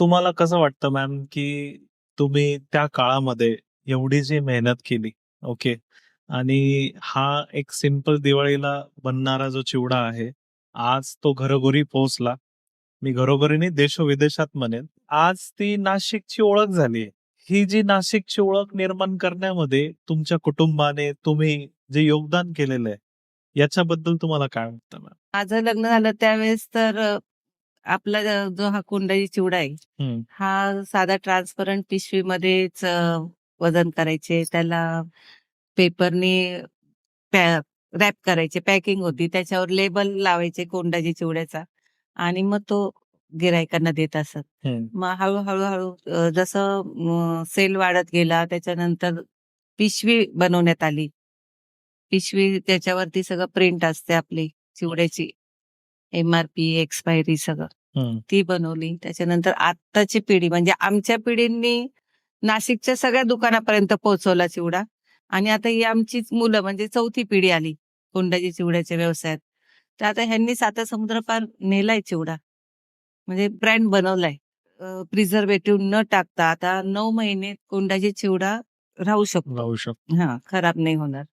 तुम्हाला कसं वाटतं मॅम, की तुम्ही त्या काळामध्ये एवढी जी मेहनत केली, ओके. आणि हा एक सिंपल दिवाळीला बनणारा जो चिवडा आहे, आज तो घरोघरी पोहोचला. मी घरोघरीने देशोविदेशात म्हणेन. आज ती नाशिकची ओळख झाली ही जी नाशिकची ओळख निर्माण करण्यामध्ये तुमच्या कुटुंबाने, तुम्ही जे योगदान केलेलं आहे, याच्याबद्दल तुम्हाला काय वाटतं मॅम? माझं लग्न झालं त्यावेळेस तर आपला जो हा कोंडाजी चिवडा आहे, हं. साधा ट्रान्सपरंट पिशवीमध्येच वजन करायचे. त्याला पेपरनी रॅप करायचे. पॅकिंग होती. त्याच्यावर लेबल लावायचे कोंडाजी चिवड्याचा आणि मग तो गिराईकांना देत असत. मग हळू-हळू, हळू जसं सेल वाढत गेला, त्याच्यानंतर पिशवी बनवण्यात आली. पिशवी त्याच्यावरती सगळं प्रिंट असते आपली चिवड्याची. एम-आर-पी, एक्सपायरी सगळं. ती बनवली. त्याच्यानंतर आत्ताची पिढी म्हणजे आमच्या पिढींनी नाशिकच्या सगळ्या दुकानापर्यंत पोहोचवला चिवडा आणि आता ही आमचीच मुलं म्हणजे चौथी पिढी आली कोंडाजी चिवड्याच्या व्यवसायात. तर आता ह्यांनी साता समुद्रपार नेलाय चिवडा. म्हणजे ब्रँड बनवलाय. अ, प्रिझर्व्हेटिव्ह न टाकता आता 9 महिने कोंडाजी चिवडा राहू शकतो. राहू शकतो. हां, खराब नाही होणार.